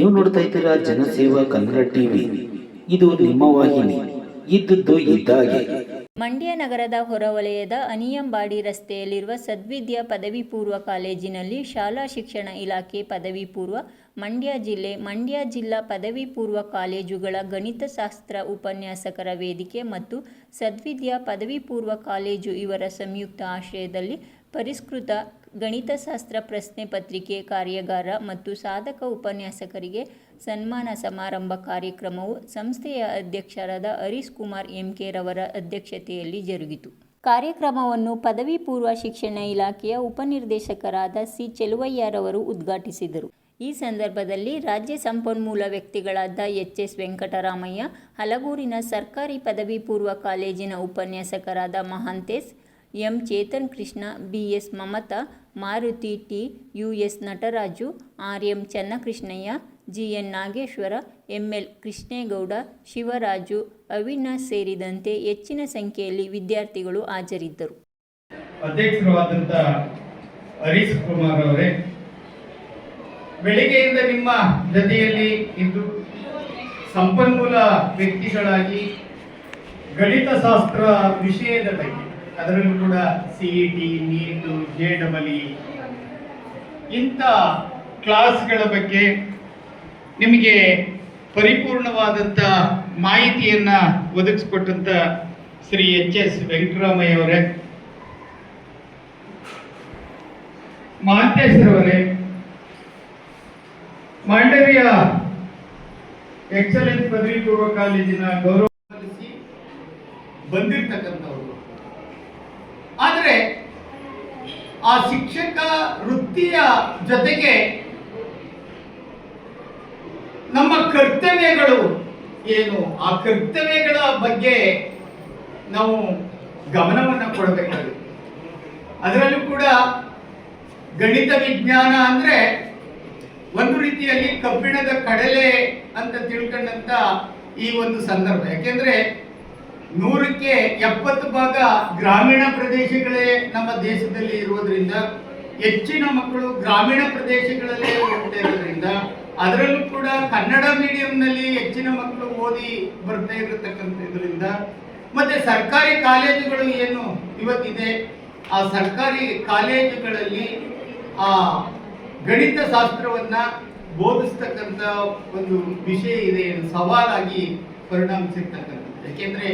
ನೀವು ನೋಡ್ತಾ ಇದ್ದೀರಾ ಜನಸೇವಾ ಕನ್ನಡ ಟಿವಿ. ಇದು ನಿಮ್ಮ ವಾಹಿನಿ. ಇದ್ದದ್ದು ಇದ್ದಾಗೆ. ಮಂಡ್ಯ ನಗರದ ಹೊರವಲಯದ ಅನಿಯಂಬಾಡಿ ರಸ್ತೆಯಲ್ಲಿರುವ ಸದ್ವಿದ್ಯಾ ಪದವಿ ಪೂರ್ವ ಕಾಲೇಜಿನಲ್ಲಿ ಶಾಲಾ ಶಿಕ್ಷಣ ಇಲಾಖೆ ಪದವಿ ಪೂರ್ವ ಮಂಡ್ಯ ಜಿಲ್ಲೆ, ಮಂಡ್ಯ ಜಿಲ್ಲಾ ಪದವಿ ಪೂರ್ವ ಕಾಲೇಜುಗಳ ಗಣಿತಶಾಸ್ತ್ರ ಉಪನ್ಯಾಸಕರ ವೇದಿಕೆ ಮತ್ತು ಸದ್ವಿದ್ಯಾ ಪದವಿ ಪೂರ್ವ ಕಾಲೇಜು ಇವರ ಸಂಯುಕ್ತ ಆಶ್ರಯದಲ್ಲಿ ಪರಿಷ್ಕೃತ ಗಣಿತಶಾಸ್ತ್ರ ಪ್ರಶ್ನೆ ಪತ್ರಿಕೆ ಕಾರ್ಯಾಗಾರ ಮತ್ತು ಸಾಧಕ ಉಪನ್ಯಾಸಕರಿಗೆ ಸನ್ಮಾನ ಸಮಾರಂಭ ಕಾರ್ಯಕ್ರಮವು ಸಂಸ್ಥೆಯ ಅಧ್ಯಕ್ಷರಾದ ಹರೀಶ್ ಕುಮಾರ್ ಎಂಕೆ ರವರ ಅಧ್ಯಕ್ಷತೆಯಲ್ಲಿ ಜರುಗಿತು. ಕಾರ್ಯಕ್ರಮವನ್ನು ಪದವಿ ಪೂರ್ವ ಶಿಕ್ಷಣ ಇಲಾಖೆಯ ಉಪನಿರ್ದೇಶಕರಾದ ಸಿ. ಚೆಲುವಯ್ಯರವರು ಉದ್ಘಾಟಿಸಿದರು. ಈ ಸಂದರ್ಭದಲ್ಲಿ ರಾಜ್ಯ ಸಂಪನ್ಮೂಲ ವ್ಯಕ್ತಿಗಳಾದ ಎಚ್ ಎಸ್ ವೆಂಕಟರಾಮಯ್ಯ, ಹಲಗೂರಿನ ಸರ್ಕಾರಿ ಪದವಿ ಪೂರ್ವ ಕಾಲೇಜಿನ ಉಪನ್ಯಾಸಕರಾದ Mahantesh, M Chetan Krishna, B S Mamata, Maruti T, U S Nataraju, R M Channakrishnaiah, G N Nageshwara, M L Krishnegowda, Shivaraju, Avinash ಸೇರಿದಂತೆ ಹೆಚ್ಚಿನ ಸಂಖ್ಯೆಯಲ್ಲಿ ವಿದ್ಯಾರ್ಥಿಗಳು ಹಾಜರಿದ್ದರು. ಅಧ್ಯಕ್ಷರಾದಂಥ ಹರೀಶ್ ಕುಮಾರ್ ಅವರೇ ಬೆಳಿಗ್ಗೆಯಿಂದ ನಿಮ್ಮ ಜೊತೆಯಲ್ಲಿ ಇದ್ದು ಸಂಪನ್ಮೂಲ ವ್ಯಕ್ತಿಗಳಾಗಿ ಗಣಿತಶಾಸ್ತ್ರ ವಿಷಯದ ಬಗ್ಗೆ, ಅದರಲ್ಲೂ ಕೂಡ C E T NEET J double E ಇಂಥ ಕ್ಲಾಸ್ಗಳ ಬಗ್ಗೆ ನಿಮಗೆ ಪರಿಪೂರ್ಣವಾದಂಥ ಮಾಹಿತಿಯನ್ನು ಒದಗಿಸ್ಕೊಟ್ಟಂಥ ಶ್ರೀ ಎಚ್ ಎಸ್ ವೆಂಕಟರಾಮಯ್ಯ ಅವರೇ. ಮಹಾಂತೇಶ್ವರವರೇ ಮಾಂಡವಿಯ ಎಕ್ಸಲೆನ್ಸ್ ಪದವಿ ಪೂರ್ವ ಕಾಲೇಜಿನ ಗೌರವ ಬಂದಿರ್ತಕ್ಕಂಥವ್ರು. ಆದರೆ ಆ ಶಿಕ್ಷಕ ವೃತ್ತಿಯ ಜೊತೆಗೆ ನಮ್ಮ ಕರ್ತವ್ಯಗಳು ಏನು? ಆ ಕರ್ತವ್ಯಗಳ ಬಗ್ಗೆ ನಾವು ಗಮನವನ್ನು ಕೊಡಬೇಕಾಗುತ್ತೆ ಅದರಲ್ಲೂ ಕೂಡ ಗಣಿತ ವಿಜ್ಞಾನ ಅಂದ್ರೆ ಒಂದು ರೀತಿಯಲ್ಲಿ ಕಬ್ಬಿಣದ ಕಡಲೆ ಅಂತ ತಿಳ್ಕೊಂಡಂತ ಈ ಒಂದು ಸಂದರ್ಭ. ಯಾಕೆಂದ್ರೆ ನೂರಕ್ಕೆ ಎಪ್ಪತ್ತು ಭಾಗ ಗ್ರಾಮೀಣ ಪ್ರದೇಶಗಳೇ ನಮ್ಮ ದೇಶದಲ್ಲಿ ಇರುವುದರಿಂದ, ಹೆಚ್ಚಿನ ಮಕ್ಕಳು ಗ್ರಾಮೀಣ ಪ್ರದೇಶಗಳಲ್ಲೇ ಹೋಗ್ತಾ ಇರೋದ್ರಿಂದ ಅದರಲ್ಲೂ ಕೂಡ ಕನ್ನಡ ಮೀಡಿಯಂನಲ್ಲಿ ಹೆಚ್ಚಿನ ಮಕ್ಕಳು ಓದಿ ಬರ್ತಾ ಇರತಕ್ಕಂಥದ್ರಿಂದ, ಮತ್ತೆ ಸರ್ಕಾರಿ ಕಾಲೇಜುಗಳು ಏನು ಇವತ್ತಿದೆ, ಆ ಸರ್ಕಾರಿ ಕಾಲೇಜುಗಳಲ್ಲಿ ಆ ಗಣಿತ ಶಾಸ್ತ್ರವನ್ನ ಬೋಧಿಸ್ತಕ್ಕಂಥ ಒಂದು ವಿಷಯ ಇದೆ ಸವಾಲಾಗಿ ಪರಿಣಾಮಿಸಿರ್ತಕ್ಕಂಥದ್ದು ಯಾಕೆಂದ್ರೆ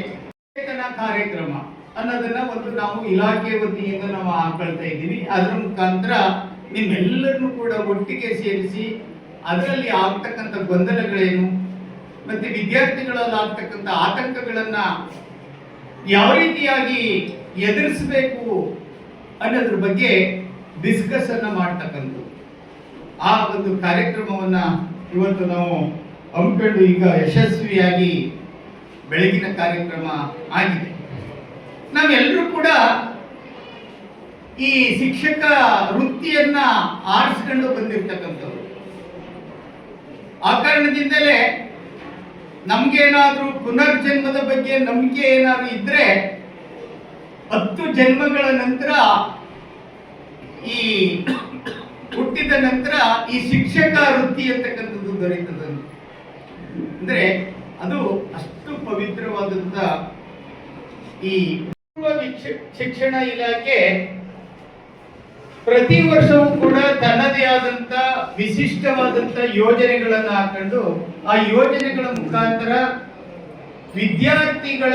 ವೇತನ ಕಾರ್ಯಕ್ರಮ ಅನ್ನೋದನ್ನ ಒಂದು ನಾವು ಇಲಾಖೆ ವತಿಯಿಂದ ನಾವು ಹಾಕೊಳ್ತಾ ಇದ್ದೀವಿ. ಅದರ ಮುಖಾಂತರ ನಿಮ್ಮೆಲ್ಲರನ್ನು ಕೂಡ ಒಟ್ಟಿಗೆ ಸೇರಿಸಿ ಅದರಲ್ಲಿ ಆಗ್ತಕ್ಕಂಥ ಗೊಂದಲಗಳೇನು, ಮತ್ತೆ ವಿದ್ಯಾರ್ಥಿಗಳಲ್ಲಿ ಆಗ್ತಕ್ಕಂಥ ಆತಂಕಗಳನ್ನ ಯಾವ ರೀತಿಯಾಗಿ ಎದುರಿಸಬೇಕು ಅನ್ನೋದ್ರ ಬಗ್ಗೆ ಡಿಸ್ಕಸ್ ಅನ್ನ ಮಾಡ್ತಕ್ಕಂಥದ್ದು. ಆ ಒಂದು ಕಾರ್ಯಕ್ರಮವನ್ನ ಇವತ್ತು ನಾವು ಹಮ್ಮಿಕೊಂಡು ಈಗ ಯಶಸ್ವಿಯಾಗಿ ಬೆಳಗಿನ ಕಾರ್ಯಕ್ರಮ ಆಗಿದೆ. ನಾವೆಲ್ಲರೂ ಕೂಡ ಈ ಶಿಕ್ಷಕ ವೃತ್ತಿಯನ್ನ ಆರಿಸ್ಕೊಂಡು ಬಂದಿರ್ತಕ್ಕಂಥವ್ರು. ಆ ಕಾರಣದಿಂದಲೇ ನಮ್ಗೇನಾದ್ರೂ ಪುನರ್ಜನ್ಮದ ಬಗ್ಗೆ ನಂಬಿಕೆ ಏನಾದ್ರು ಇದ್ರೆ ಹತ್ತು ಜನ್ಮಗಳ ನಂತರ ಈ ಹುಟ್ಟಿದ ನಂತರ ಈ ಶಿಕ್ಷಕ ವೃತ್ತಿ ಅಂತಕ್ಕಂಥದ್ದು ದೊರೆಯುತ್ತದೆ. ಅಂದ್ರೆ ಅದು ಅಷ್ಟು ಪವಿತ್ರವಾದಂತ ಈ ಪೂರ್ವ ಶಿಕ್ಷಣ ಇಲಾಖೆ ಪ್ರತಿ ವರ್ಷವೂ ಕೂಡ ತನ್ನದೇ ಆದಂತ ವಿಶಿಷ್ಟವಾದಂತ ಯೋಜನೆಗಳನ್ನು ಹಾಕೊಂಡು ಆ ಯೋಜನೆಗಳ ಮುಖಾಂತರ ವಿದ್ಯಾರ್ಥಿಗಳ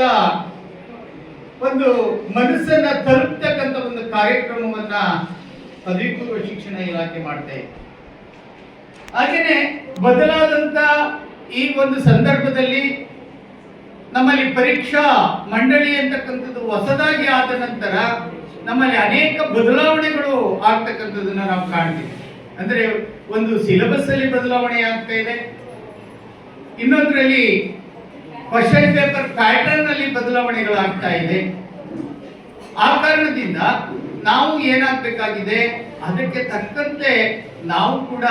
ಒಂದು ಮನಸ್ಸನ್ನ ತಲುಪ್ತಕ್ಕಂಥ ಒಂದು ಕಾರ್ಯಕ್ರಮವನ್ನ ಪದವಿ ಪೂರ್ವ ಶಿಕ್ಷಣ ಇಲಾಖೆ ಮಾಡ್ತಾ. ಇದೆ ಹಾಗೇನೆ ಬದಲಾದಂತ ಈ ಒಂದು ಸಂದರ್ಭದಲ್ಲಿ ನಮ್ಮಲ್ಲಿ ಪರೀಕ್ಷಾ ಮಂಡಳಿ ಅಂತಕ್ಕಂಥದ್ದು ಹೊಸದಾಗಿ ಆದ ನಂತರ ನಮ್ಮಲ್ಲಿ ಅನೇಕ ಬದಲಾವಣೆಗಳು ಆಗ್ತಕ್ಕಂಥದ್ದನ್ನ ನಾವು ಕಾಣ್ತೀವಿ. ಅಂದ್ರೆ ಒಂದು ಸಿಲೆಬಸ್ ಅಲ್ಲಿ ಬದಲಾವಣೆ ಆಗ್ತಾ ಇದೆ. ಇನ್ನೊಂದರಲ್ಲಿ ಕ್ವಶನ್ ಪೇಪರ್ ಪ್ಯಾಟರ್ನ್ ಅಲ್ಲಿ ಬದಲಾವಣೆಗಳಾಗ್ತಾ ಇದೆ. ಆ ಕಾರಣದಿಂದ ನಾವು ಏನಾಗಬೇಕಾಗಿದೆ? ಅದಕ್ಕೆ ತಕ್ಕಂತೆ ನಾವು ಕೂಡ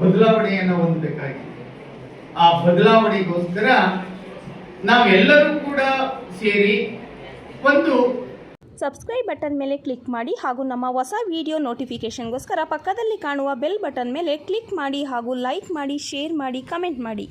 ಬದಲಾವಣೆಯನ್ನು ಹೊಂದಬೇಕಾಗಿದೆ. ಆ ಬದಲಾವಣೆಗೋಸ್ಕರ ನಾವೆಲ್ಲರೂ ಕೂಡ ಸೇರಿ ಒಂದು ಸಬ್ಸ್ಕ್ರೈಬ್ ಬಟನ್ ಮೇಲೆ ಕ್ಲಿಕ್ ಮಾಡಿ ಹಾಗೂ ನಮ್ಮ ಹೊಸ ವಿಡಿಯೋ ನೋಟಿಫಿಕೇಷನ್ಗೋಸ್ಕರ ಪಕ್ಕದಲ್ಲಿ ಕಾಣುವ ಬೆಲ್ ಬಟನ್ ಮೇಲೆ ಕ್ಲಿಕ್ ಮಾಡಿ ಹಾಗೂ ಲೈಕ್ ಮಾಡಿ ಶೇರ್ ಮಾಡಿ ಕಮೆಂಟ್ ಮಾಡಿ.